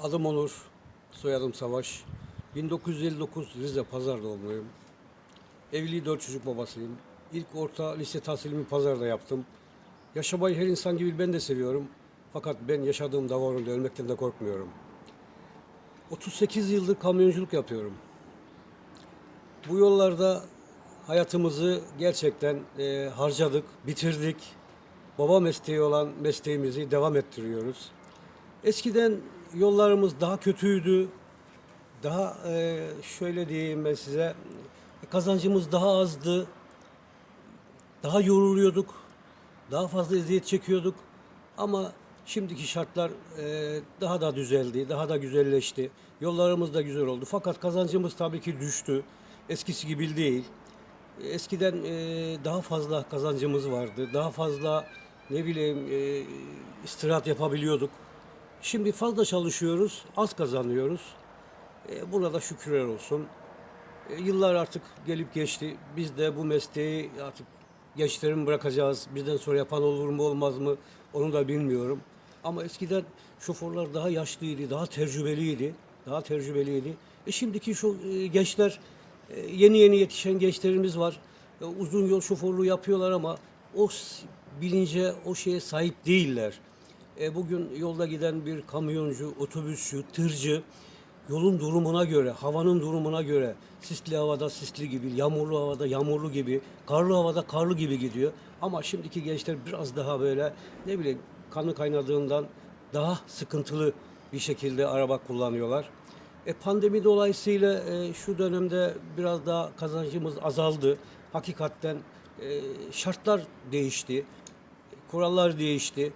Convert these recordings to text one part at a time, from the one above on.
Adım Onur, soyadım Savaş. 1959 Rize Pazar doğumluyum. Evli dört çocuk babasıyım. İlk orta lise tahsilimi Pazar'da yaptım. Yaşamayı her insan gibi ben de seviyorum. Fakat ben yaşadığım davarında ölmekten de korkmuyorum. 38 yıldır kamyonculuk yapıyorum. Bu yollarda hayatımızı gerçekten e, harcadık, bitirdik. Baba mesleği olan mesleğimizi devam ettiriyoruz. Eskiden yollarımız daha kötüydü. Daha e, şöyle diyeyim ben size kazancımız daha azdı. Daha yoruluyorduk. Daha fazla eziyet çekiyorduk. Ama şimdiki şartlar e, daha da düzeldi, daha da güzelleşti. Yollarımız da güzel oldu. Fakat kazancımız tabii ki düştü. Eskisi gibi değil. Eskiden e, daha fazla kazancımız vardı. Daha fazla ne bileyim e, istirahat yapabiliyorduk. Şimdi fazla çalışıyoruz, az kazanıyoruz. E, buna da şükürler olsun. E, yıllar artık gelip geçti. Biz de bu mesleği artık gençlerin bırakacağız. Bizden sonra yapan olur mu olmaz mı onu da bilmiyorum. Ama eskiden şoförler daha yaşlıydı, daha tecrübeliydi. Daha tecrübeliydi. E şimdiki şu e, gençler e, yeni yeni yetişen gençlerimiz var. E, uzun yol şoförlüğü yapıyorlar ama o bilince, o şeye sahip değiller. E, bugün yolda giden bir kamyoncu, otobüsçü, tırcı yolun durumuna göre, havanın durumuna göre sisli havada sisli gibi, yağmurlu havada yağmurlu gibi, karlı havada karlı gibi gidiyor. Ama şimdiki gençler biraz daha böyle ne bileyim kanı kaynadığından daha sıkıntılı bir şekilde araba kullanıyorlar. E, pandemi dolayısıyla e, şu dönemde biraz daha kazancımız azaldı. Hakikaten e, şartlar değişti, kurallar değişti.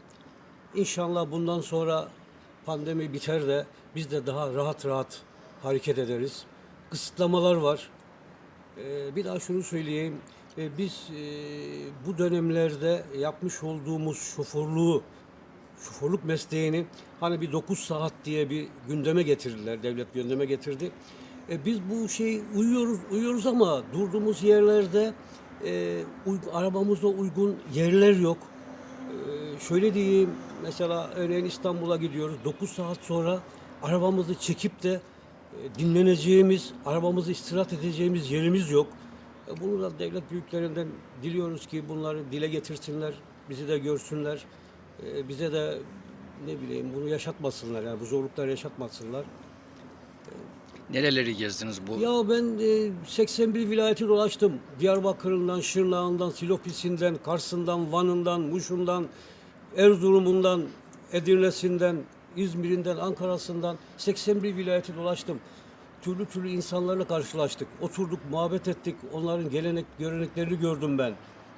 İnşallah bundan sonra pandemi biter de biz de daha rahat rahat hareket ederiz. Kısıtlamalar var. Ee, bir daha şunu söyleyeyim. Ee, biz e, bu dönemlerde yapmış olduğumuz şoförlüğü, şoförlük mesleğini hani bir 9 saat diye bir gündeme getirdiler. Devlet gündeme getirdi. E, biz bu şey uyuyoruz uyuyoruz ama durduğumuz yerlerde e, arabamıza uygun yerler yok. Ee, şöyle diyeyim mesela örneğin İstanbul'a gidiyoruz 9 saat sonra arabamızı çekip de e, dinleneceğimiz, arabamızı istirahat edeceğimiz yerimiz yok. E, Bunu da devlet büyüklerinden diliyoruz ki bunları dile getirsinler, bizi de görsünler. E, Bize de ne bileyim bunu yaşatmasınlar yani bu zorlukları yaşatmasınlar. Nereleri gezdiniz bu? Ya ben e, 81 vilayeti dolaştım. Diyarbakır'ından, Şırnağ'ından, Silofisi'nden, Kars'ından, Van'ından, Muş'undan, Erzurum'undan, Edirne'sinden, İzmir'inden, Ankara'sından 81 vilayeti dolaştım. Türlü türlü insanlarla karşılaştık. Oturduk, muhabbet ettik. Onların gelenek, göreneklerini gördüm ben.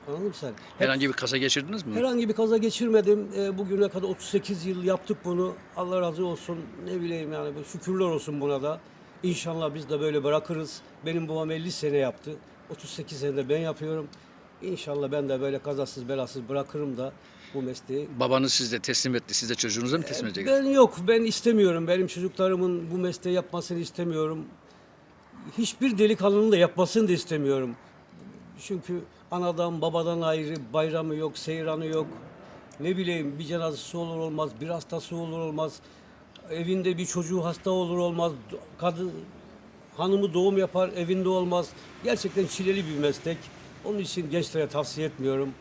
Anladın mı sen? Herhangi bir kaza geçirdiniz mi? Herhangi bir kaza geçirmedim. E, bugüne kadar 38 yıl yaptık bunu. Allah razı olsun. Ne bileyim yani bu şükürler olsun buna da. İnşallah biz de böyle bırakırız. Benim babam 50 sene yaptı. 38 senede ben yapıyorum. İnşallah ben de böyle kazasız belasız bırakırım da bu mesleği. Babanız sizde teslim etti. Siz de çocuğunuza mı teslim edeceksiniz? Ben yok, ben istemiyorum. Benim çocuklarımın bu mesleği yapmasını istemiyorum. Hiçbir delikanlının da yapmasını da istemiyorum. Çünkü anadan babadan ayrı bayramı yok, seyranı yok. Ne bileyim bir cenazesi olur olmaz, bir hastası olur olmaz. Evinde bir çocuğu hasta olur olmaz. Kadın hanımı doğum yapar, evinde olmaz. Gerçekten çileli bir meslek. Onun için gençlere tavsiye etmiyorum.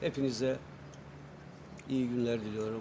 Hepinize iyi günler diliyorum.